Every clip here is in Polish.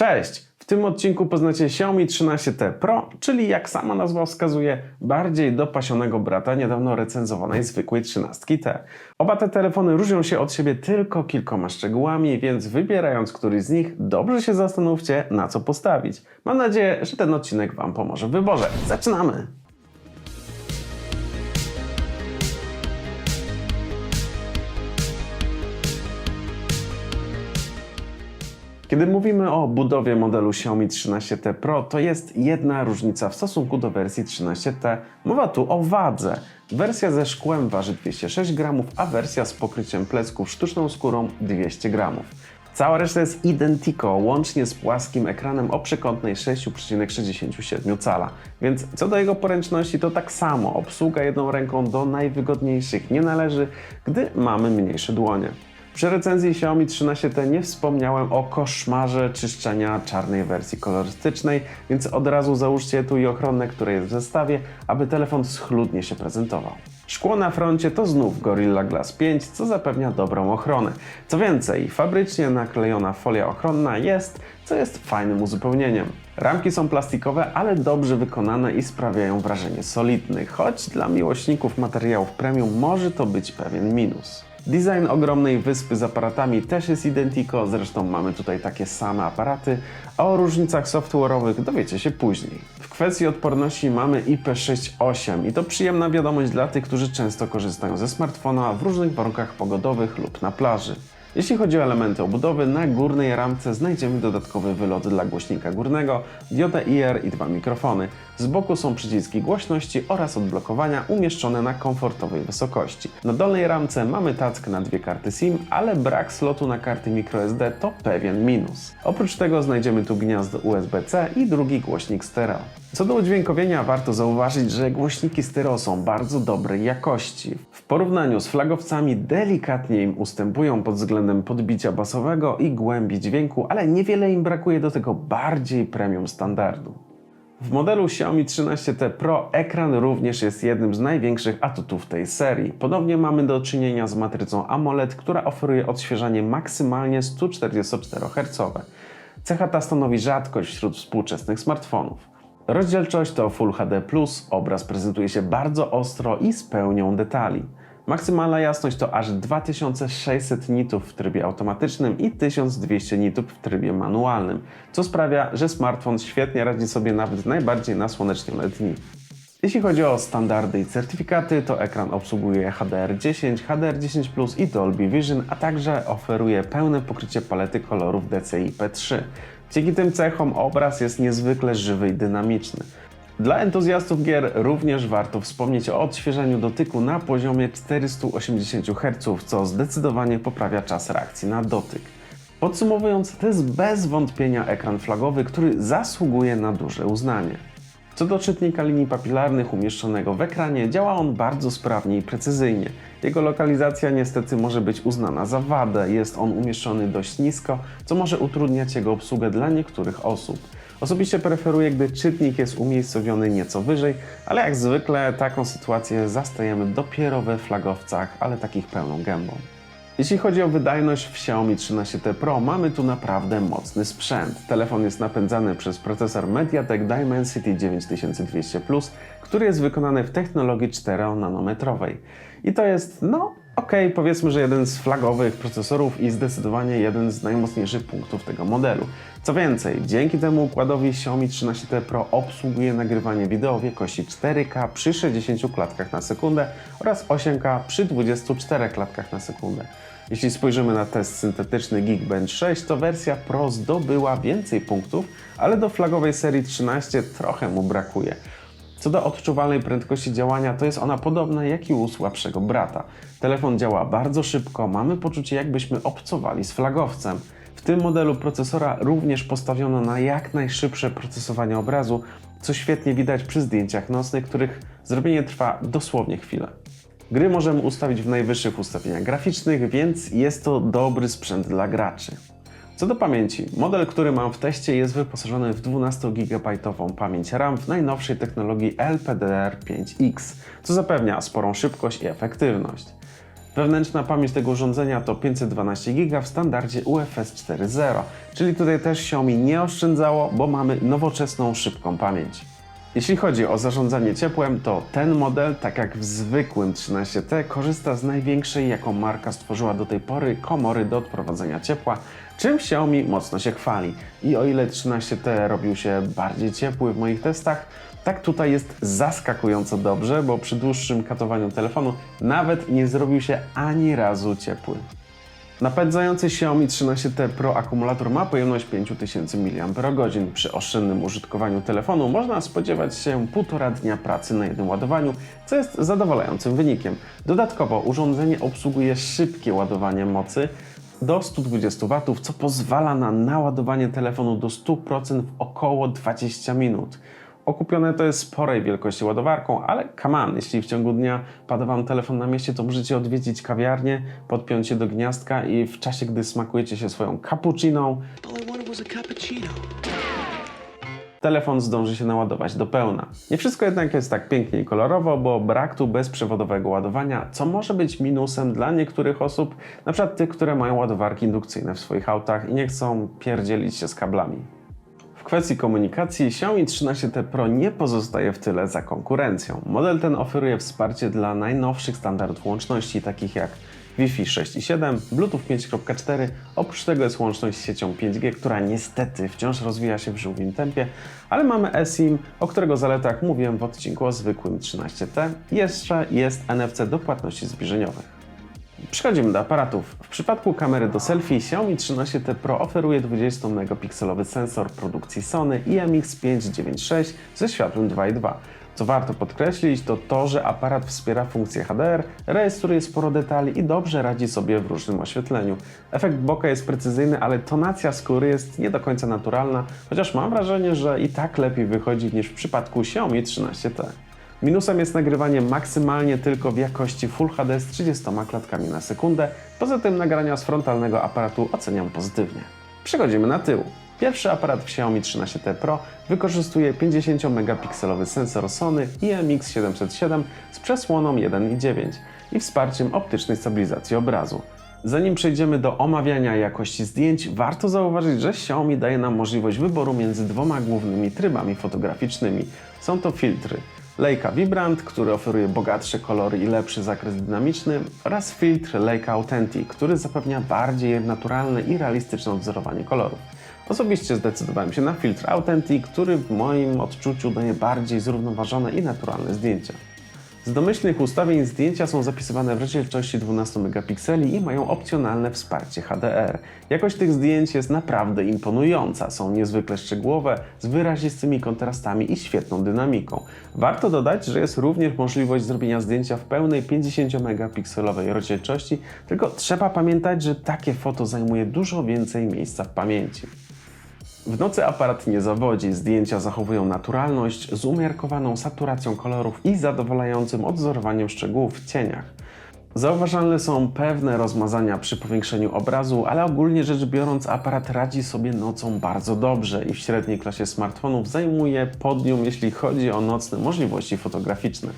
Cześć! W tym odcinku poznacie Xiaomi 13T Pro, czyli jak sama nazwa wskazuje, bardziej dopasionego brata niedawno recenzowanej zwykłej 13T. Oba te telefony różnią się od siebie tylko kilkoma szczegółami, więc wybierając któryś z nich, dobrze się zastanówcie, na co postawić. Mam nadzieję, że ten odcinek Wam pomoże w wyborze. Zaczynamy! Kiedy mówimy o budowie modelu Xiaomi 13T Pro, to jest jedna różnica w stosunku do wersji 13T. Mowa tu o wadze. Wersja ze szkłem waży 206 gramów, a wersja z pokryciem plecków sztuczną skórą 200 gramów. Cała reszta jest identico, łącznie z płaskim ekranem o przekątnej 6,67 cala. Więc co do jego poręczności, to tak samo obsługa jedną ręką do najwygodniejszych nie należy, gdy mamy mniejsze dłonie. Przy recenzji Xiaomi 13T nie wspomniałem o koszmarze czyszczenia czarnej wersji kolorystycznej, więc od razu załóżcie tu i ochronę, które jest w zestawie, aby telefon schludnie się prezentował. Szkło na froncie to znów Gorilla Glass 5, co zapewnia dobrą ochronę. Co więcej, fabrycznie naklejona folia ochronna jest, co jest fajnym uzupełnieniem. Ramki są plastikowe, ale dobrze wykonane i sprawiają wrażenie solidnych, choć dla miłośników materiałów premium może to być pewien minus. Design ogromnej wyspy z aparatami też jest identico, zresztą mamy tutaj takie same aparaty, a o różnicach software'owych dowiecie się później. W kwestii odporności mamy IP68 i to przyjemna wiadomość dla tych, którzy często korzystają ze smartfona w różnych warunkach pogodowych lub na plaży. Jeśli chodzi o elementy obudowy, na górnej ramce znajdziemy dodatkowy wylot dla głośnika górnego, diodę IR i dwa mikrofony. Z boku są przyciski głośności oraz odblokowania umieszczone na komfortowej wysokości. Na dolnej ramce mamy tack na dwie karty SIM, ale brak slotu na karty microSD to pewien minus. Oprócz tego znajdziemy tu gniazdo USB-C i drugi głośnik stereo. Co do udźwiękowienia warto zauważyć, że głośniki stereo są bardzo dobrej jakości. W porównaniu z flagowcami delikatnie im ustępują pod względem podbicia basowego i głębi dźwięku, ale niewiele im brakuje do tego bardziej premium standardu. W modelu Xiaomi 13T Pro ekran również jest jednym z największych atutów tej serii. Ponownie mamy do czynienia z matrycą AMOLED, która oferuje odświeżanie maksymalnie 144 Hz. Cecha ta stanowi rzadkość wśród współczesnych smartfonów. Rozdzielczość to Full HD+, obraz prezentuje się bardzo ostro i z pełnią detali. Maksymalna jasność to aż 2600 nitów w trybie automatycznym i 1200 nitów w trybie manualnym, co sprawia, że smartfon świetnie radzi sobie nawet najbardziej nasłonecznione dni. Jeśli chodzi o standardy i certyfikaty, to ekran obsługuje HDR10, HDR10 Plus i Dolby Vision, a także oferuje pełne pokrycie palety kolorów DCI P3. Dzięki tym cechom obraz jest niezwykle żywy i dynamiczny. Dla entuzjastów gier również warto wspomnieć o odświeżeniu dotyku na poziomie 480 Hz, co zdecydowanie poprawia czas reakcji na dotyk. Podsumowując, to jest bez wątpienia ekran flagowy, który zasługuje na duże uznanie. Co do czytnika linii papilarnych umieszczonego w ekranie, działa on bardzo sprawnie i precyzyjnie. Jego lokalizacja niestety może być uznana za wadę, jest on umieszczony dość nisko, co może utrudniać jego obsługę dla niektórych osób. Osobiście preferuję, gdy czytnik jest umiejscowiony nieco wyżej, ale jak zwykle taką sytuację zastajemy dopiero we flagowcach, ale takich pełną gębą. Jeśli chodzi o wydajność w Xiaomi 13T Pro, mamy tu naprawdę mocny sprzęt. Telefon jest napędzany przez procesor MediaTek Dimensity 9200 który jest wykonany w technologii 4-nanometrowej. I to jest, no, ok, powiedzmy, że jeden z flagowych procesorów i zdecydowanie jeden z najmocniejszych punktów tego modelu. Co więcej, dzięki temu układowi Xiaomi 13T Pro obsługuje nagrywanie wideo w jakości 4K przy 60 klatkach na sekundę oraz 8K przy 24 klatkach na sekundę. Jeśli spojrzymy na test syntetyczny Geekbench 6, to wersja Pro zdobyła więcej punktów, ale do flagowej serii 13 trochę mu brakuje. Co do odczuwalnej prędkości działania, to jest ona podobna jak i u słabszego brata. Telefon działa bardzo szybko, mamy poczucie jakbyśmy obcowali z flagowcem. W tym modelu procesora również postawiono na jak najszybsze procesowanie obrazu, co świetnie widać przy zdjęciach nocnych, których zrobienie trwa dosłownie chwilę. Gry możemy ustawić w najwyższych ustawieniach graficznych, więc jest to dobry sprzęt dla graczy. Co do pamięci, model, który mam w teście jest wyposażony w 12 GB pamięć RAM w najnowszej technologii LPDDR5X, co zapewnia sporą szybkość i efektywność. Wewnętrzna pamięć tego urządzenia to 512 GB w standardzie UFS 4.0, czyli tutaj też Xiaomi nie oszczędzało, bo mamy nowoczesną, szybką pamięć. Jeśli chodzi o zarządzanie ciepłem, to ten model, tak jak w zwykłym 13T, korzysta z największej, jaką marka stworzyła do tej pory, komory do odprowadzenia ciepła, czym Xiaomi mocno się chwali. I o ile 13T robił się bardziej ciepły w moich testach, tak tutaj jest zaskakująco dobrze, bo przy dłuższym katowaniu telefonu nawet nie zrobił się ani razu ciepły. Napędzający Xiaomi 13T Pro akumulator ma pojemność 5000 mAh. Przy oszczędnym użytkowaniu telefonu można spodziewać się półtora dnia pracy na jednym ładowaniu, co jest zadowalającym wynikiem. Dodatkowo urządzenie obsługuje szybkie ładowanie mocy do 120 W, co pozwala na naładowanie telefonu do 100% w około 20 minut. Okupione to jest sporej wielkości ładowarką, ale on, jeśli w ciągu dnia pada Wam telefon na mieście, to możecie odwiedzić kawiarnię, podpiąć się do gniazdka i w czasie, gdy smakujecie się swoją cappucciną, telefon zdąży się naładować do pełna. Nie wszystko jednak jest tak pięknie i kolorowo, bo brak tu bezprzewodowego ładowania, co może być minusem dla niektórych osób, np. tych, które mają ładowarki indukcyjne w swoich autach i nie chcą pierdzielić się z kablami. W kwestii komunikacji Xiaomi 13T Pro nie pozostaje w tyle za konkurencją. Model ten oferuje wsparcie dla najnowszych standardów łączności, takich jak Wi-Fi 6 i 7, Bluetooth 5.4. Oprócz tego jest łączność z siecią 5G, która niestety wciąż rozwija się w żółwim tempie, ale mamy eSIM, o którego zaletach mówiłem w odcinku o zwykłym 13T. Jeszcze jest NFC do płatności zbliżeniowych. Przechodzimy do aparatów. W przypadku kamery do selfie Xiaomi 13T Pro oferuje 20-megapikselowy sensor produkcji Sony IMX596 ze światłem 2.2. Co warto podkreślić, to to, że aparat wspiera funkcję HDR, rejestruje sporo detali i dobrze radzi sobie w różnym oświetleniu. Efekt boka jest precyzyjny, ale tonacja skóry jest nie do końca naturalna, chociaż mam wrażenie, że i tak lepiej wychodzi niż w przypadku Xiaomi 13T. Minusem jest nagrywanie maksymalnie tylko w jakości Full HD z 30 klatkami na sekundę. Poza tym nagrania z frontalnego aparatu oceniam pozytywnie. Przechodzimy na tył. Pierwszy aparat w Xiaomi 13T Pro wykorzystuje 50-megapikselowy sensor Sony IMX707 z przesłoną 1.9 i wsparciem optycznej stabilizacji obrazu. Zanim przejdziemy do omawiania jakości zdjęć, warto zauważyć, że Xiaomi daje nam możliwość wyboru między dwoma głównymi trybami fotograficznymi. Są to filtry Leica Vibrant, który oferuje bogatsze kolory i lepszy zakres dynamiczny oraz filtr Leica Authentic, który zapewnia bardziej naturalne i realistyczne odwzorowanie kolorów. Osobiście zdecydowałem się na filtr Authentic, który w moim odczuciu daje bardziej zrównoważone i naturalne zdjęcia. Z domyślnych ustawień zdjęcia są zapisywane w rozdzielczości 12 megapikseli i mają opcjonalne wsparcie HDR. Jakość tych zdjęć jest naprawdę imponująca, są niezwykle szczegółowe, z wyrazistymi kontrastami i świetną dynamiką. Warto dodać, że jest również możliwość zrobienia zdjęcia w pełnej 50 megapikselowej rozdzielczości, tylko trzeba pamiętać, że takie foto zajmuje dużo więcej miejsca w pamięci. W nocy aparat nie zawodzi, zdjęcia zachowują naturalność z umiarkowaną saturacją kolorów i zadowalającym odzorowaniem szczegółów w cieniach. Zauważalne są pewne rozmazania przy powiększeniu obrazu, ale ogólnie rzecz biorąc aparat radzi sobie nocą bardzo dobrze i w średniej klasie smartfonów zajmuje podium, jeśli chodzi o nocne możliwości fotograficzne.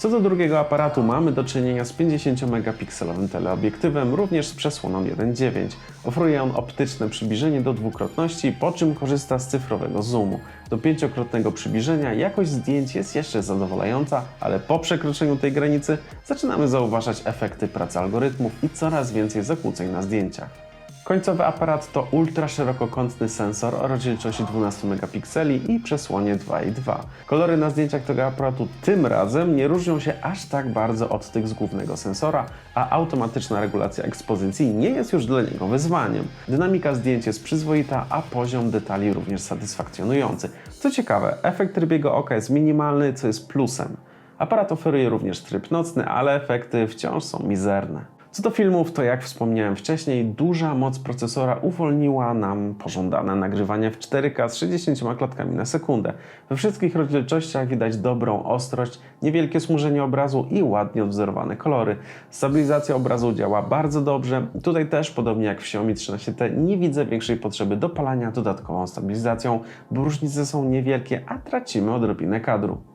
Co do drugiego aparatu, mamy do czynienia z 50-megapikselowym teleobiektywem, również z przesłoną 1.9. Oferuje on optyczne przybliżenie do dwukrotności, po czym korzysta z cyfrowego zoomu. Do pięciokrotnego przybliżenia jakość zdjęć jest jeszcze zadowalająca, ale po przekroczeniu tej granicy zaczynamy zauważać efekty pracy algorytmów i coraz więcej zakłóceń na zdjęciach. Końcowy aparat to ultra szerokokątny sensor o rozdzielczości 12 megapikseli i przesłonie 2.2. Kolory na zdjęciach tego aparatu tym razem nie różnią się aż tak bardzo od tych z głównego sensora, a automatyczna regulacja ekspozycji nie jest już dla niego wyzwaniem. Dynamika zdjęć jest przyzwoita, a poziom detali również satysfakcjonujący. Co ciekawe, efekt rybiego oka jest minimalny, co jest plusem. Aparat oferuje również tryb nocny, ale efekty wciąż są mizerne. Co do filmów, to jak wspomniałem wcześniej, duża moc procesora uwolniła nam pożądane nagrywanie w 4K z 60 klatkami na sekundę. We wszystkich rozdzielczościach widać dobrą ostrość, niewielkie smużenie obrazu i ładnie odwzorowane kolory. Stabilizacja obrazu działa bardzo dobrze. Tutaj też, podobnie jak w Xiaomi 13T, nie widzę większej potrzeby dopalania dodatkową stabilizacją, bo różnice są niewielkie, a tracimy odrobinę kadru.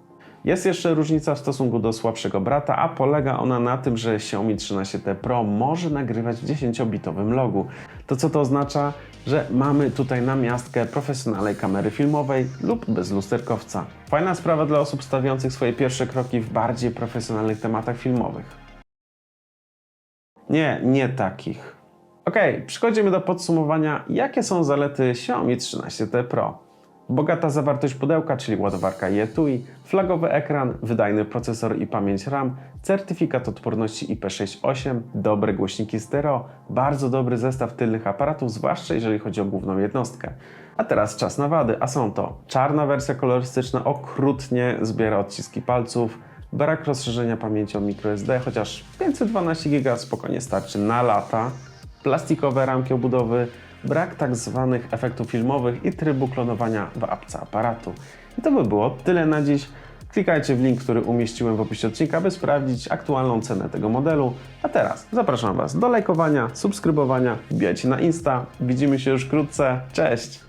Jest jeszcze różnica w stosunku do słabszego brata, a polega ona na tym, że Xiaomi 13T Pro może nagrywać w 10-bitowym logu. To co to oznacza? Że mamy tutaj namiastkę profesjonalnej kamery filmowej lub bez lusterkowca. Fajna sprawa dla osób stawiających swoje pierwsze kroki w bardziej profesjonalnych tematach filmowych. Nie, nie takich. Ok, przechodzimy do podsumowania, jakie są zalety Xiaomi 13T Pro. Bogata zawartość pudełka, czyli ładowarka i etui, flagowy ekran, wydajny procesor i pamięć RAM, certyfikat odporności IP68, dobre głośniki stereo, bardzo dobry zestaw tylnych aparatów, zwłaszcza jeżeli chodzi o główną jednostkę. A teraz czas na wady, a są to czarna wersja kolorystyczna okrutnie zbiera odciski palców, brak rozszerzenia pamięci o microSD, chociaż 512 GB spokojnie starczy na lata, plastikowe ramki obudowy, brak tak zwanych efektów filmowych i trybu klonowania w apce aparatu. I to by było tyle na dziś. Klikajcie w link, który umieściłem w opisie odcinka, by sprawdzić aktualną cenę tego modelu. A teraz zapraszam Was do lajkowania, subskrybowania, wbijajcie na Insta. Widzimy się już wkrótce. Cześć!